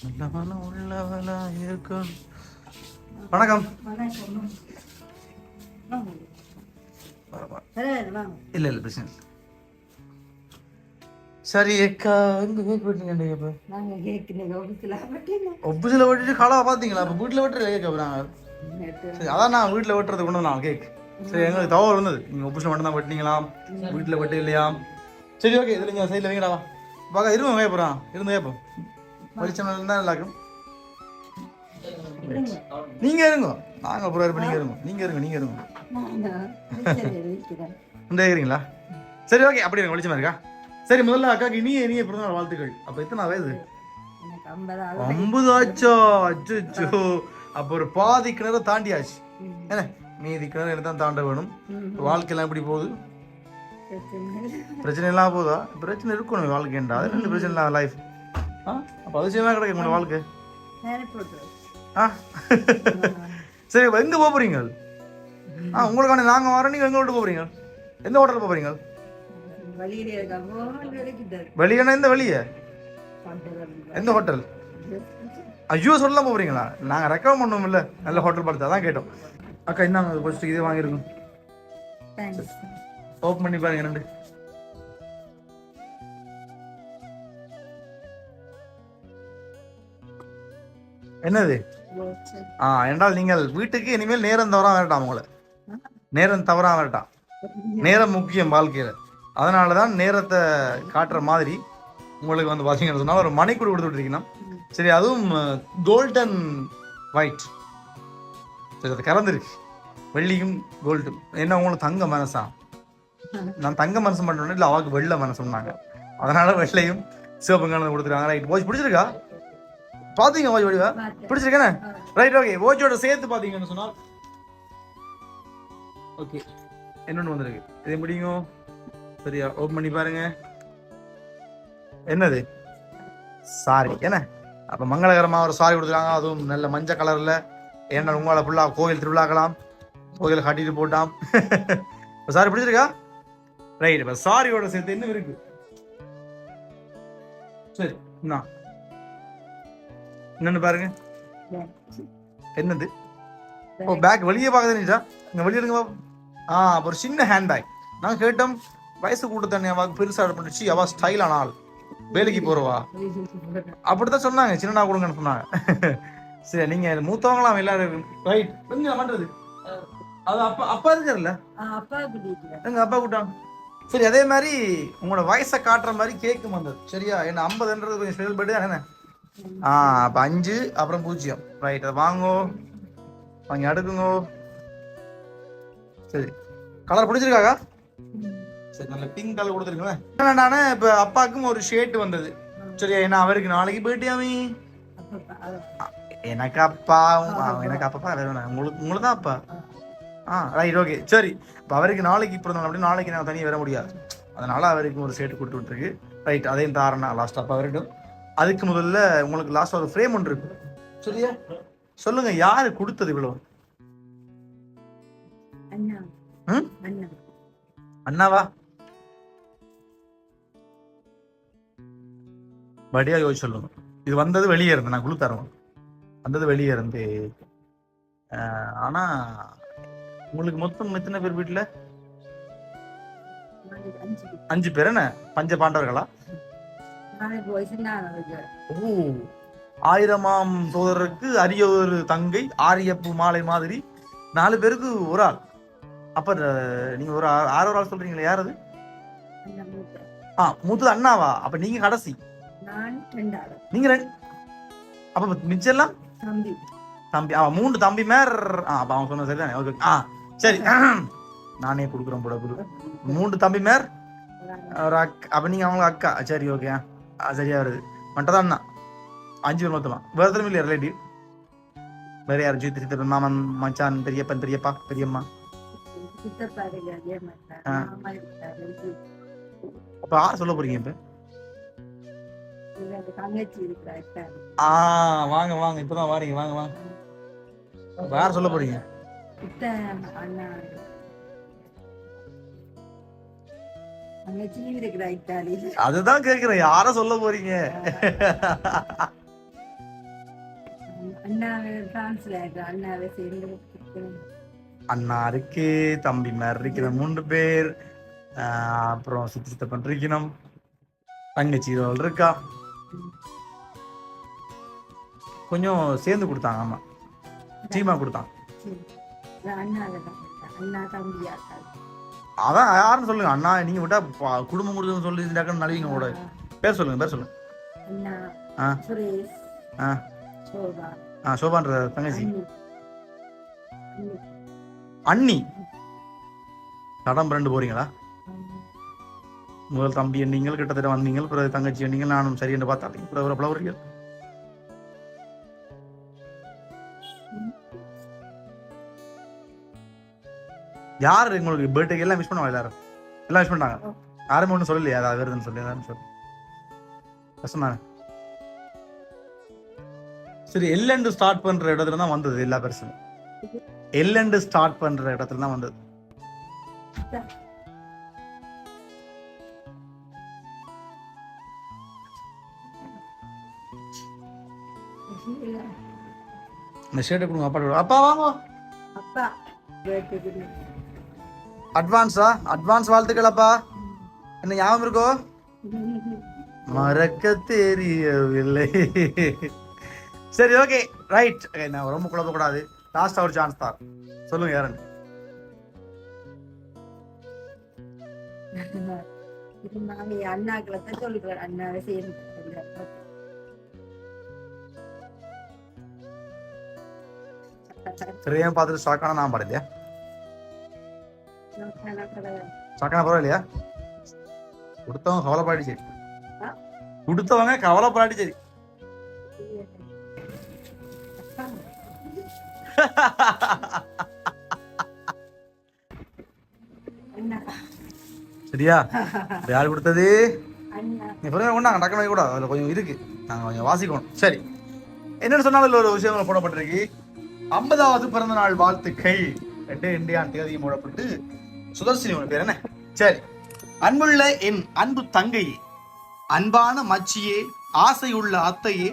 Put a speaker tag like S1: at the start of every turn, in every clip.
S1: நல்லவன உள்ளவளா இருக்கும் வணக்கம். இல்ல இல்ல பிரச்சனை இல்ல. சரி அக்கா எங்க கேக் வெட்டிங்க இப்ப
S2: நாங்க கேட்குறீங்க ஆஃபீஸில் பட்டியல
S1: ஒப்புசில வெட்டிட்டு கலவா பாத்தீங்களா? அப்ப வீட்டுல வெட்டுற கேக் அப்ப நாங்க சரி அதான் நான் வீட்டுல வெட்டுறது கொண்டு வந்தேன் கேக் சரி எங்களுக்கு தவறு இருந்தது. நீங்க ஒப்புசில மட்டும் தான் வெட்டினீங்களா வீட்டுல வெட்டு இல்லையா? சரி ஓகே இதுல நீங்க சைட்ல வைங்கடா பாக்க இருங்க கேப்பறான் இருந்து கேப்போம் வெளிச்சம் இருந்தா நல்லா இருக்கும் நீங்க இருங்க. நாங்க அப்புறம் இருப்போம் நீங்க இருங்க. நீங்க இருங்க நீங்க இருங்க. இந்த இருக்கிறீங்களா சரி ஓகே. அப்படி இருங்க. வெளிச்சமா இருக்கா? சரி முதல்ல அக்காக்கு இனிய இனிய பிறந்தநாள் வாழ்த்துக்கள். அப்ப எத்தனை வயது ஐம்பது ஆச்சோ? அச்சோ அப்ப ஒரு பாதி கிணறு தாண்டியாச்சு. என்ன? மீதி கிணறு எனக்கு தான் தாண்ட வேணும்? வாழ்க்கையெல்லாம் எப்படி போகுது?
S2: பிரச்சனை
S1: எல்லாம் போதா? பிரச்சனை இருக்கணும். வாழ்க்கைண்டா அது ரெண்டு பிரச்சனை லைஃப் ஆ அப்போ அதிசயமாக கிடைக்கும் உங்களோட வாழ்க்கை ஆ சரி அப்ப எங்க போக போறீங்க ஆ உங்களுக்கான நாங்க வரோம் நீங்க எங்க விட்டு போறீங்க எந்த ஹோட்டல் போறீங்க
S2: வழியில இருக்காமோ கிடைக்கிட்டாரு
S1: வெளியேனா எந்த வெளியே எந்த ஹோட்டல் ஐயோ சொல்ல போறீங்களா நாங்க ரெக்கமெண்ட் பண்ணுவோம் இல்ல நல்ல ஹோட்டல் பார்த்து அதான் கேட்டோம் அக்கா இந்தாங்க ஃபர்ஸ்ட் இதே வாங்கிருக்கோம்
S2: தேங்க்ஸ்
S1: ஓப்பன் பண்ணி பாருங்க ரெண்டு என்னது? ஆ என்றால் நீங்கள் வீட்டுக்கு இனிமேல் நேரம் தவறாம வேண்டாம் உங்களை. நேரம் தவறாம வேண்டாம். நேரம் முக்கியம் வாழ்க்கையில. அதனால தான் நேரத்தை காட்டுற மாதிரி உங்களுக்கு வந்து பார்த்தீங்கன்னு சொன்னா ஒரு மணிக்கூட கொடுத்து விட்டுருக்கீங்கன்னா. சரி அதுவும் கோல்டன் ஒயிட் சரி அது கலந்துருக்கு. வெள்ளியும் கோல்டும் என்ன உங்களுக்கு தங்க மனசா? நான் தங்க மனசு பண்ணணும் இல்லை அவாக்கு வெள்ளை மனசு சொன்னாங்க அதனால வெள்ளையும் சிவப்பு கலந்து கொடுத்துருக்காங்க. ரைட் வாட்ச் பிடிச்சிருக்கா? பாத்தீங்க வாட்ச் வடிவா? பிடிச்சிருக்கேனே? ரைட் ஓகே வாட்சோட சேர்த்து பாத்தீங்கன்னு சொன்னால் ஓகே என்னொன்று வந்திருக்கு. இது முடியும் சரியா ஓப்பன் பண்ணி பாருங்க. என்னது? சாரி என்ன? அப்ப மங்களகரமா ஒரு சாரி கொடுத்துருக்காங்க. அதுவும் நல்ல மஞ்சள் கலர்ல ஏன்னா உங்களால ஃபுல்லா கோவில் திருவிழாக்கலாம் கோவில் கட்டிட்டு போட்டாம். இப்போ சாரி பிடிச்சிருக்கா? ரைட் இப்போ சாரியோட சேர்த்து என்ன இருக்கு. சரி என்ன என்னன்னு பாருங்க. என்னது? ஓ பேக் வெளியே பார்க்க நீட்டா இங்க வெளியே பாப்போம். ஆ ஒரு சின்ன ஹேண்ட் பேக் நாங்க கேட்டோம் வயசு கூட்ட தண்ணி அவ பெருசா பண்ணிச்சு அவ ஸ்டைல் ஆனாள் வேலைக்கு போறவா? அப்படித்தான் சொன்னாங்க. சின்னனா கொடுங்கன்னு சொன்னாங்க. சரி நீங்க மூத்தவங்களாம் எல்லாரும்? ரைட் பண்றது அது அப்பா அப்பா இருக்காருல்ல? எங்க அப்பா கூட்டாங்க சரி அதே மாதிரி உங்களோட வயசை காட்டுற மாதிரி கேக்கும் வந்தது. சரியா? என்ன ஐம்பதுன்றது கொஞ்சம் ஸ்பெஷல் பர்த்டே தானே? ஆ அப்ப அஞ்சு அப்புறம் பூஜ்ஜியம். ரைட் அதை வாங்கோ. வாங்கி அடுக்குங்கோ. சரி. கலர் பிடிச்சிருக்காக்கா? சரி நல்ல பிங்க் கலர் கொடுத்துருக்கேன் என்னடானே இப்போ அப்பாவுக்கும் ஒரு ஷர்ட் வந்தது. சரியா ஏன்னா அவருக்கு நாளைக்கு போயிட்டியாமே எனக்கு அப்பா எனக்கு அப்பா வேற வேணாம். உங்களுக்கு உங்களுக்கு தான் அப்பா. ஆ ரைட் ஓகே சரி. இப்போ அவருக்கு நாளைக்கு பிறந்தநாள் அப்படி நாளைக்கு நான் தனியாக வர முடியாது. அதனால அவருக்கு ஒரு ஷர்ட் கொடுத்து விட்டுருக்கு. ரைட் அதையும் தாரணா லாஸ்ட் அப்பா வரட்டும் அதுக்கு முதல்ல உங்களுக்கு லாஸ்ட் ஒரு ஃப்ரேம் ஒன்று இருக்கு. சரியா? சொல்லுங்க யாரு கொடுத்தது இவ்வளவு? அண்ணாவா? வடியா யோசிச்சு சொல்லுங்க. இது வந்தது வெளியே இருந்து நான் குழு தரேன். வந்தது வெளியே இருந்து. ஆனா உங்களுக்கு மொத்தம் எத்தனை பேர் வீட்டுல
S2: அஞ்சு
S1: பேர் என்ன? பஞ்ச பாண்டவர்களா? ஆயிரமாம் சோதரருக்கு அரிய ஒரு தங்கை ஆரியப்பு மாலை மாதிரி. நாலு பேருக்கு ஒரு ஆள். அப்ப நீங்க ஒரு ஆறு ஒரு ஆள் சொல்றீங்களா யார் அது? ஆ மூத்தது அண்ணாவா? அப்ப நீங்க கடைசி. நீங்க அப்ப மிச்சம் எல்லாம்
S2: தம்பி.
S1: தம்பி அவன் மூன்று தம்பி மேர். ஆ அப்ப அவன் சொன்ன சரிதானே? ஓகே ஆ சரி. நானே கொடுக்குறேன் போட மூன்று தம்பி மேர். ஒரு அக்கா அப்ப நீங்க அவங்க அக்கா. சரி ஓகே ஆ சரியா வருது. மட்டும் அண்ணா அஞ்சு பேர் மொத்தமா. வேற எத்தனை இல்லையா ரிலேட்டிவ் வேற யார்? ஜித்து சித்தப்பன் மாமன் மச்சான் பெரியப்பன் பெரியப்பா பெரியம்மா? அப்ப யார் சொல்ல போறீங்க இப்ப? ஆ வாங்க வாங்க. இப்பதான் வாரீங்க. வாங்க வாங்க. யார் சொல்ல போறீங்க? அதுதான் கேக்குறேன். யார சொல்ல போறீங்க?
S2: அண்ணாவை பிரான்ஸ்ல இருக்கு அண்ணாவை சேர்ந்து இருக்கணும்.
S1: அண்ணா இருக்கு தம்பி மாதிரி இருக்கிற மூன்று பேர். அப்புறம் சித்தி சித்தப்பன் இருக்கணும். தங்கச்சி இருக்கா. கொஞ்சம் சேர்ந்து கொடுத்தாங்க ஆமா. சீமா கொடுத்தாங்க
S2: சரி. அது அண்ணாவை தான் இருக்கா. அண்ணா தம்பியா
S1: அதான் யாருன்னு சொல்லுங்க. அண்ணா நீங்க விட்டா குடும்பம் கொடுக்குன்னு சொல்லி டக்குன்னு நழுவிங்க கூட. பேர் சொல்லுங்க பேர் சொல்லுங்க. ஆ. ஆ. ஆ சோபான்ற தங்கச்சி.
S2: அண்ணி.
S1: தடம் ரெண்டு போறீங்களா. முதல் தம்பி நீங்கள் கிட்டத்தட்ட வந்தீங்க பிறகு தங்கச்சி நீங்கள் நானும் சரி என்று பார்த்தா பிறகு பிளவரிகள் யார் உங்களுக்கு பர்த்டே எல்லாம் விஷ் பண்ணுவாங்க எல்லாரும்? எல்லாம் விஷ் பண்ணாங்க யாருமே ஒன்றும் சொல்லலையா அதாவது வருதுன்னு சொல்லி எல்லாரும் சொல்லி. கஷ்டம் தானே சரி எல்லண்டு ஸ்டார்ட் பண்ற இடத்துல தான் வந்தது எல்லா பெருசும். எல்லண்டு ஸ்டார்ட் பண்ற இடத்துல தான் வந்தது. இந்த ஷர்ட்டை கொடுங்க அப்பா. அப்பா வாங்க
S2: அப்பா.
S1: அட்வான்ஸா அட்வான்ஸ் வாழ்த்துக்கள் அப்பா என்ன ஞாபகம் இருக்கோ? மறக்க தெரியவில்லை. சரி ஓகே ரைட் நான் ரொம்ப குழப்ப கூடாது லாஸ்ட் ஒரு சான்ஸ் தான். சொல்லுங்க
S2: சேர்ந்து
S1: சரியா பார்த்துட்டு ஷாக்கான நான் பாடலையா ஷாக்கான பரவாயில்லையா கொடுத்தவங்க கவலைப்பாடி சரி? கொடுத்தவங்க கவலைப்பாடி சரி. சரியா? யார் கொடுத்தது? பிறகு கொண்டாங்க டக்குனு கூட. அதில் கொஞ்சம் இருக்கு. நாங்கள் கொஞ்சம் வாசிக்கணும். சரி. என்னன்னு சொன்னாலும் ஒரு விஷயம் போடப்பட்டிருக்கு. ஐம்பதாவது பிறந்த நாள் வாழ்த்துக்கள். ரெண்டு இந்தியான் தேதி போடப்பட்டு சுதர்சினி உன் பேர் என்ன? சரி. அன்புள்ள என் அன்பு தங்கையே அன்பான மச்சியே ஆசையுள்ள அத்தையே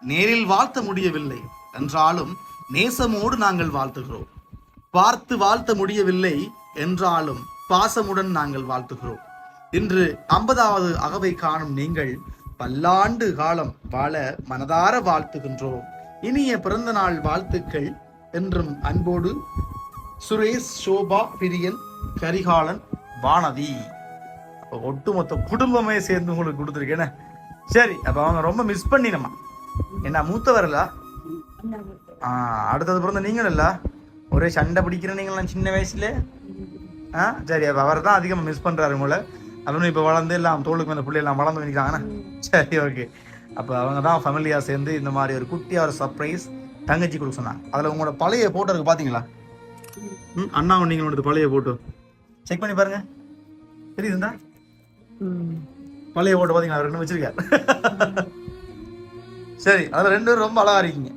S1: நேரில் வாழ்த்த முடியவில்லை என்றாலும் நேசமோடு நாங்கள் வாழ்த்துகிறோம். பார்த்து வாழ்த்த முடியவில்லை என்றாலும் பாசமுடன் நாங்கள் வாழ்த்துகிறோம். இன்று ஐம்பதாவது அகவை காணும் நீங்கள் பல்லாண்டு காலம் வாழ மனதார வாழ்த்துகின்றோம். இனிய பிறந்த நாள் வாழ்த்துக்கள் என்றும் அன்போடு சுரேஷ் சோபா பிரியன் கரிகாலன் வானதி. ஒட்டுமொத்த குடும்பமே சேர்ந்து உங்களுக்கு கொடுத்துருக்கேன்னு சரி அப்போ அவங்க ரொம்ப மிஸ் பண்ணினமா? என்ன மூத்தவரல
S2: அண்ணா
S1: அடுத்தது பிறந்த நீங்களும் இல்ல? ஒரே சண்டை பிடிக்கிற நீங்களாம் சின்ன வயசுல? ஆ சரி அப்போ அவர் தான் அதிகமாக மிஸ் பண்ணுறாரு உங்களை அவனும் இப்போ வளர்ந்து எல்லாம் தோளுக்கு மேலே பிள்ளை எல்லாம் வளர்ந்து நிற்கிறாங்கண்ணா சரி ஓகே அப்போ அவங்க தான் ஃபேமிலியாக சேர்ந்து இந்த மாதிரி ஒரு குட்டியாக ஒரு சர்ப்ரைஸ் தங்கச்சி கொடுக்க சொன்னாங்க. அதில் உங்களோட பழைய போட்டோருக்கு பார்த்தீங்களா ம் அண்ணா நீங்கள் உங்களோட பழைய போட்டோ செக் பண்ணி பாருங்க. தெரியுதுண்டா. பழைய போட்டோ பார்த்தீங்களா ரெண்டு வச்சிருக்காரு? சரி அதில் ரெண்டு பேரும் ரொம்ப அழகா இருக்கீங்க.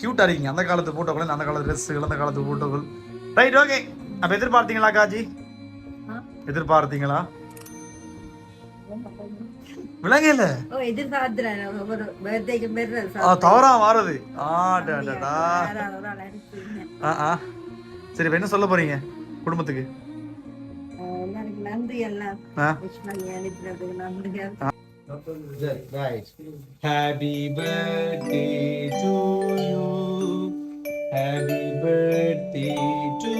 S1: க்யூட்டாக இருக்கீங்க. அந்த காலத்து போட்டோக்கள் அந்த காலத்து ட்ரெஸ்ஸுகள் அந்த காலத்து போட்டோக்கள் ரைட் ஓகே அப்போ எதிர்பார்த்தீங்களா காஜி? எதிர்பார்த்தீங்களா? விளங்கல தவறா ஆ ஆ. சரி இப்ப என்ன சொல்ல போறீங்க குடும்பத்துக்கு?
S2: நன்றி எல்லாம்
S1: ஆ?
S2: விஷ் பண்ணி அனுப்பினதுக்கு நன்றி
S1: Happy birthday to you. Happy birthday to